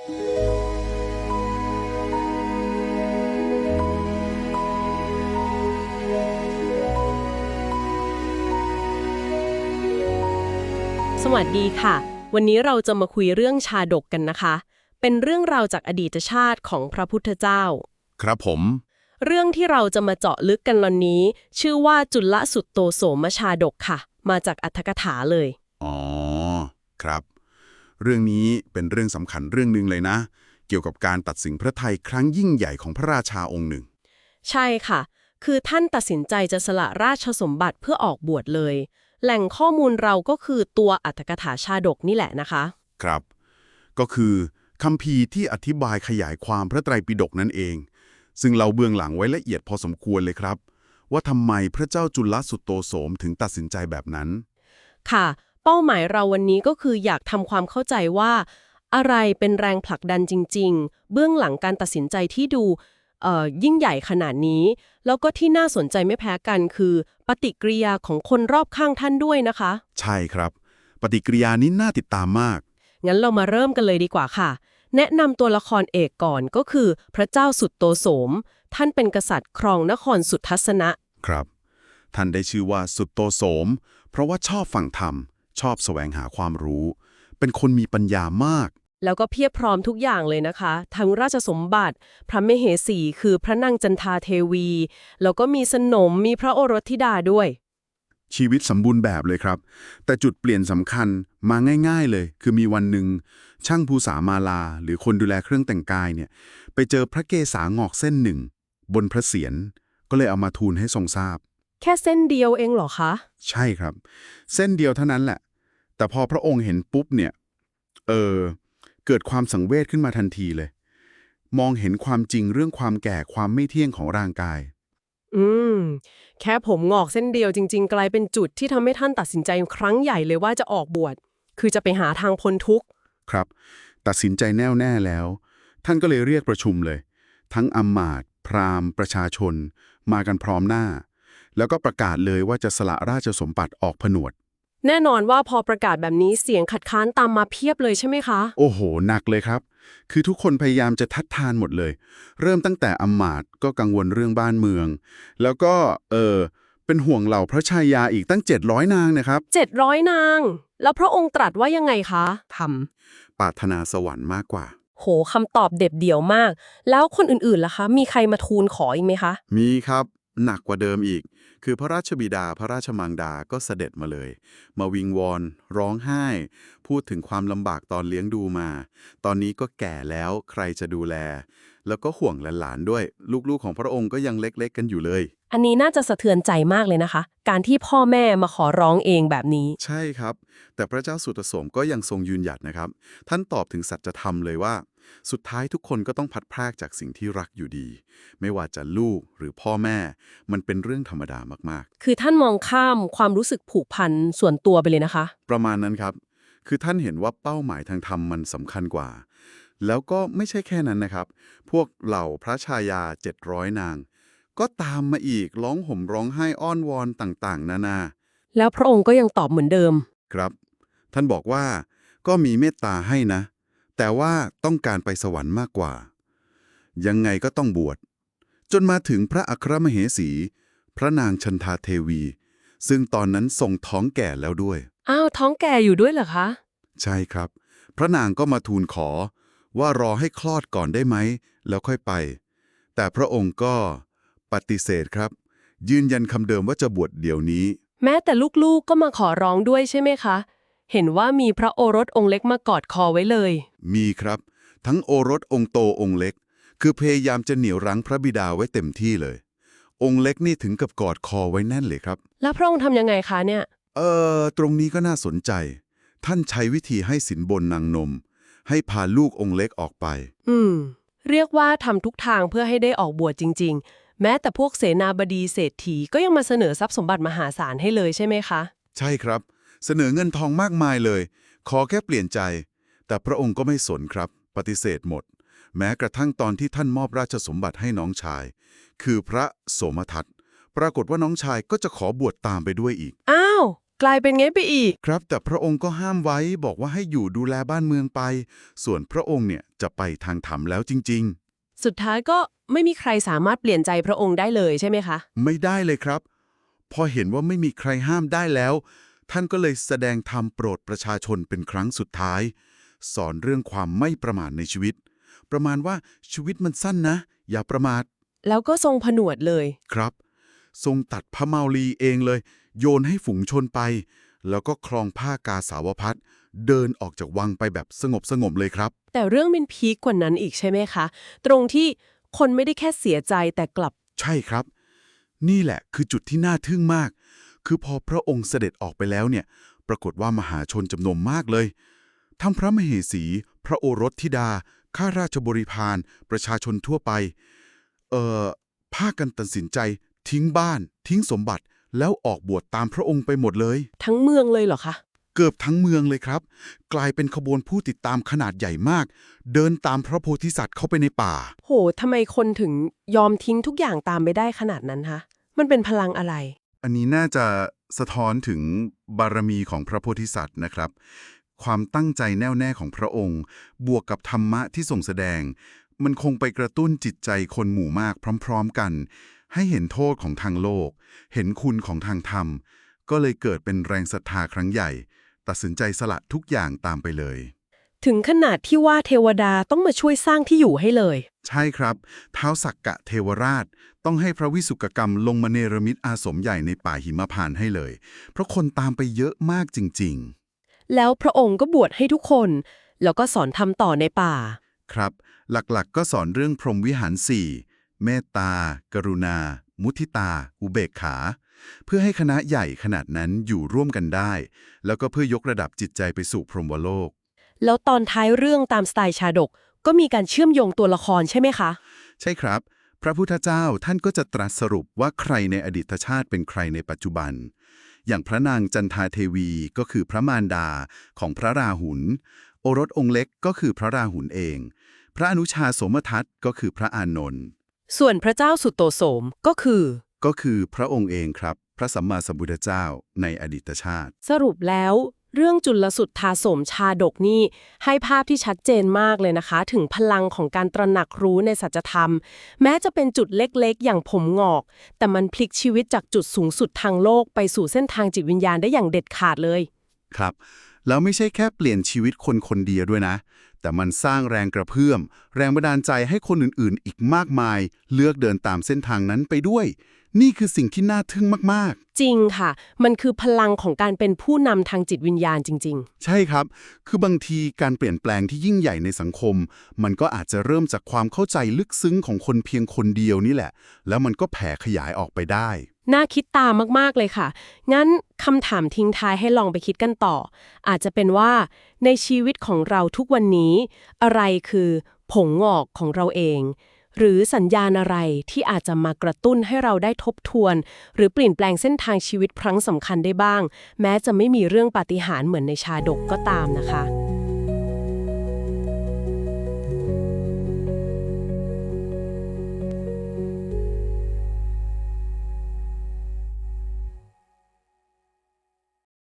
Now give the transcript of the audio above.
สวัสดีค่ะ วันนี้เราจะมาคุยเรื่องชาดกกันนะคะ เป็นเรื่องราวจากอดีตชาติของพระพุทธเจ้า ครับผม เรื่องที่เราจะมาเจาะลึกกันวันนี้ ชื่อว่าจุลสุตโตโสมชาดกค่ะ มาจากอัตถกถาเลย อ๋อ ครับ เรื่องนี้เป็นเรื่องสำคัญเรื่องหนึ่งเลยนะ เกี่ยวกับการตัดสินพระไทยครั้งยิ่งใหญ่ของพระราชาองค์หนึ่ง ใช่ค่ะ คือท่านตัดสินใจจะสละราชสมบัติเพื่อออกบวชเลย แหล่งข้อมูลเราก็คือตัวอัตถกถาชาดกนี่แหละนะคะ ครับ ก็คือคัมภีร์ที่อธิบายขยายความพระไตรปิฎกนั่นเอง ซึ่งเราเบื้องหลังไว้ละเอียดพอสมควรเลยครับ ว่าทำไมพระเจ้าจุลสุตโตโสมถึงตัดสินใจแบบนั้น ค่ะเป้าหมายเราวันนี้ก็คืออยากทำความเข้าใจว่า อะไรเป็นแรงผลักดันจริง ๆ เบื้องหลังการตัดสินใจที่ดูเอ่อยิ่งใหญ่ขนาดนี้ แล้วก็ที่น่าสนใจไม่แพ้กันคือ ปฏิกิริยาของคนรอบข้างท่านด้วยนะคะ ใช่ครับ ปฏิกิริยานี้น่าติดตามมาก งั้นเรามาเริ่มกันเลยดีกว่าค่ะ แนะนำตัวละครเอกก่อนก็คือ พระเจ้าสุดโตโสม ท่านเป็นกษัตริย์ครองนครสุทัศนะครับ ท่านได้ชื่อว่าสุตโตโสม เพราะว่าชอบฟังธรรม ชอบแสวงหาความรู้ เป็นคนมีปัญญามาก แล้วก็เพียบพร้อมทุกอย่างเลยนะคะ ทั้งราชสมบัติ พระมเหสีคือพระนางจันทาเทวี แล้วก็มีสนมมีพระโอรสธิดาด้วย ชีวิตสมบูรณ์แบบเลยครับ แต่จุดเปลี่ยนสำคัญมาง่าย ๆเลย คือมีวันหนึ่ง ช่างภูษามาลา หรือคนดูแลเครื่องแต่งกายเนี่ย ไปเจอพระเกศางอกเส้นหนึ่ง บนพระเศียรก็เลยเอามาทูลให้ทรงทราบ แค่เส้นเดียวเองเหรอคะ ใช่ครับ เส้นเดียวเท่านั้นแหละ แต่พอพระองค์เห็นปุ๊บเนี่ยเออเกิดความสังเวชขึ้นมาทันทีเลย มองเห็นความจริงเรื่องความแก่ความไม่เที่ยงของร่างกาย อืม แค่ผมงอกเส้นเดียวจริง ๆ กลายเป็นจุดที่ทำให้ท่านตัดสินใจครั้งใหญ่เลยว่าจะออกบวชคือจะไปหาทางพ้นทุกข์ครับ ตัดสินใจแน่วแน่แล้ว ท่านก็เลยเรียกประชุมเลย ทั้งอำมาตย์พราหมณ์ ประชาชน มากันพร้อมหน้า แล้วก็ประกาศเลยว่าจะสละราชสมบัติออกผนวด แน่นอนว่าพอประกาศแบบนี้เสียงขัดค้านตามมาเพียบเลยใช่ไหมคะ โอ้โห หนักเลยครับ คือทุกคนพยายามจะทัดทานหมดเลย เริ่มตั้งแต่อำมาตย์ก็กังวลเรื่องบ้านเมือง แล้วก็เออเป็นห่วงเหล่าพระชายาอีกตั้ง 700 นางนะครับ 700 นาง แล้วพระองค์ตรัสว่ายังไงคะทปรารถนาสวรรค์มากกว่าำโหคำตอบเด็ดเดี่ยวมาก แล้วคนอื่นๆล่ะคะ มีใครมาทูลขออีกไหมคะ มีครับ หนักกว่าเดิมอีก คือพระราชบิดาพระราชมังดาก็เสด็จมาเลย มาวิงวอน ร้องไห้ พูดถึงความลำบากตอนเลี้ยงดูมา ตอนนี้ก็แก่แล้วใครจะดูแล แล้วก็ห่วงหลานๆด้วย ลูกๆของพระองค์ก็ยังเล็กๆกันอยู่เลย อันนี้น่าจะสะเทือนใจมากเลยนะคะ การที่พ่อแม่มาขอร้องเองแบบนี้ ใช่ครับ แต่พระเจ้าสุตโสมก็ยังทรงยืนหยัดนะครับ ท่านตอบถึงสัจธรรมเลยว่า สุดท้ายทุกคนก็ต้องพัดพรากจากสิ่งที่รักอยู่ดี ไม่ว่าจะลูกหรือพ่อแม่ มันเป็นเรื่องธรรมดามากคือท่านมองข้ามความรู้สึกผูกพันส่วนตัวไปเลยนะคะๆประมาณนั้นครับ คือท่านเห็นว่าเป้าหมายทางธรรมมันสำคัญกว่า แล้วก็ไม่ใช่แค่นั้นนะครับ พวกเหล่าพระชายา 700 นาง ก็ตามมาอีกร้องห่มร้องไห้อ้อนวอนต่างๆ นานา แล้วพระองค์ก็ยังตอบเหมือนเดิม ครับ ท่านบอกว่าก็มีเมตตาให้นะ แต่ว่าต้องการไปสวรรค์มากกว่า ยังไงก็ต้องบวช จนมาถึงพระอัครมเหสี พระนางชันทาเทวี ซึ่งตอนนั้นทรงท้องแก่แล้วด้วย อ้าว ท้องแก่อยู่ด้วยเหรอคะ ใช่ครับ พระนางก็มาทูลขอ ว่ารอให้คลอดก่อนได้ไหม แล้วค่อยไป แต่พระองค์ก็ปฏิเสธครับ ยืนยันคำเดิมว่าจะบวชเดี๋ยวนี้ แม้แต่ลูกๆก็มาขอร้องด้วยใช่ไหมคะ เห็นว่ามีพระโอรสองค์เล็กมากอดคอไว้เลย มีครับ ทั้งโอรสองค์โตองค์เล็ก คือพยายามจะเหนี่ยวรั้งพระบิดาไว้เต็มที่เลย องค์เล็กนี่ถึงกับกอดคอไว้แน่นเลยครับ แล้วพระองค์ทำยังไงคะเนี่ย เออตรงนี้ก็น่าสนใจ ท่านใช้วิธีให้สินบนนางนม ให้พาลูกองค์เล็กออกไป อืม เรียกว่าทำทุกทางเพื่อให้ได้ออกบวชจริง ๆ แม้แต่พวกเสนาบดีเศรษฐีก็ยังมาเสนอทรัพย์สมบัติมหาศาลให้เลยใช่ไหมคะ ใช่ครับ เสนอเงินทองมากมายเลย ขอแค่เปลี่ยนใจ แต่พระองค์ก็ไม่สนครับ ปฏิเสธหมด แม้กระทั่งตอนที่ท่านมอบราชสมบัติให้น้องชาย คือพระโสมทัตปรากฏว่าน้องชายก็จะขอบวชตามไปด้วยอีก อ้าว กลายเป็นไงไปอีก ครับ แต่พระองค์ก็ห้ามไว้บอกว่าให้อยู่ดูแลบ้านเมืองไป ส่วนพระองค์เนี่ยจะไปทางธรรมแล้วจริง สุดท้ายก็ไม่มีใครสามารถเปลี่ยนใจพระองค์ได้เลยใช่ไหมคะ ๆ ไม่ได้เลยครับ พอเห็นว่าไม่มีใครห้ามได้แล้ว ท่านก็เลยแสดงธรรมโปรดประชาชนเป็นครั้งสุดท้าย สอนเรื่องความไม่ประมาทในชีวิต ประมาณว่าชีวิตมันสั้นนะ อย่าประมาท แล้วก็ทรงผนวดเลย ครับ ทรงตัดพระเมาลีเองเลย โยนให้ฝูงชนไป แล้วก็คลองผ้ากาสาวพัดเดินออกจากวังไปแบบสงบสงบๆเลยครับ แต่เรื่องมันพีคกว่านั้นอีกใช่ไหมคะ ตรงที่คนไม่ได้แค่เสียใจแต่กลับ ใช่ครับ นี่แหละคือจุดที่น่าทึ่งมาก คือพอพระองค์เสด็จออกไปแล้วเนี่ย ปรากฏว่ามหาชนจำนวนมากเลย ทั้งพระมเหสี พระโอรสธิดา ข้าราชบริพารประชาชนทั่วไป เอ่อพากันตัดสินใจ ทิ้งบ้าน ทิ้งสมบัติ แล้วออกบวชตามพระองค์ไปหมดเลย ทั้งเมืองเลยเหรอคะ เกือบทั้งเมืองเลยครับ กลายเป็นขบวนผู้ติดตามขนาดใหญ่มาก เดินตามพระโพธิสัตว์เข้าไปในป่า โหทำไมคนถึงยอมทิ้งทุกอย่างตามไปได้ขนาดนั้นคะ มันเป็นพลังอะไร อันนี้น่าจะสะท้อนถึงบารมีของพระโพธิสัตว์นะครับ ความตั้งใจแน่วแน่ของพระองค์ บวกกับธรรมะที่ส่งแสดง มันคงไปกระตุ้นจิตใจคนหมู่มากพร้อม ๆ กัน ให้เห็นโทษของทางโลก เห็นคุณของทางธรรม ก็เลยเกิดเป็นแรงศรัทธาครั้งใหญ่ ตัดสินใจสละทุกอย่างตามไปเลย ถึงขนาดที่ว่าเทวดาต้องมาช่วยสร้างที่อยู่ให้เลย ใช่ครับเท้าวสักกะเทวราช ต้องให้พระวิสุกกรรมลงมาเนรมิตอาสมใหญ่ในป่าหิมพานต์ให้เลย เพราะคนตามไปเยอะมากจริงแล้วพระองค์ก็บวชให้ทุกคน แล้วก็สอนทำต่อในป่า ๆ ครับ หลักๆก็สอนเรื่องพรหมวิหารสี่เมตตา กรุณา มุทิตา อุเบกขา เพื่อให้คณะใหญ่ขนาดนั้นอยู่ร่วมกันได้ แล้วก็เพื่อยกระดับจิตใจไปสู่พรหมโลก แล้วตอนท้ายเรื่องตามสไตล์ชาดก ก็มีการเชื่อมโยงตัวละครใช่ไหมคะ ใช่ครับ พระพุทธเจ้าท่านก็จะตรัสสรุปว่าใครในอดีตชาติเป็นใครในปัจจุบัน อย่างพระนางจันทาเทวีก็คือพระมารดาของพระราหุล โอรสองค์เล็กก็คือพระราหุลเอง พระอนุชาโสมทัตก็คือพระอานนท์ส่วนพระเจ้าสุตโตโสมก็คือ ก็คือพระองค์เองครับ พระสัมมาสัมพุทธเจ้าในอดีตชาติ สรุปแล้ว เรื่องจุลสุทธาสมชาดกนี่ให้ภาพที่ชัดเจนมากเลยนะคะ ถึงพลังของการตระหนักรู้ในสัจธรรม แม้จะเป็นจุดเล็กๆ อย่างผมงอก แต่มันพลิกชีวิตจากจุดสูงสุดทางโลกไปสู่เส้นทางจิตวิญญาณได้อย่างเด็ดขาดเลย ครับ แล้วไม่ใช่แค่เปลี่ยนชีวิตคนคนเดียวด้วยนะ แต่มันสร้างแรงกระเพื่อม แรงบันดาลใจให้คนอื่นๆ อีกมากมาย เลือกเดินตามเส้นทางนั้นไปด้วย นี่คือสิ่งที่น่าทึ่งมาก จริงค่ะ มันคือพลังของการเป็นผู้นำทางจิตวิญญาณจริง ๆ ใช่ครับ คือบางทีการเปลี่ยนแปลงที่ยิ่งใหญ่ในสังคม มันก็อาจจะเริ่มจากความเข้าใจลึกซึ้งของคนเพียงคนเดียวนี่แหละ แล้วมันก็แผ่ขยายออกไปได้ๆน่าคิดตามมากๆเลยค่ะ งั้นคำถามทิ้งท้ายให้ลองไปคิดกันต่อ อาจจะเป็นว่า ในชีวิตของเราทุกวันนี้ อะไรคือผงงอกของเราเอง หรือสัญญาณอะไรที่อาจจะมากระตุ้นให้เราได้ทบทวน หรือเปลี่ยนแปลงเส้นทางชีวิตครั้งสำคัญได้บ้าง แม้จะไม่มีเรื่องปาฏิหาริย์เหมือนในชาดกก็ตามนะคะ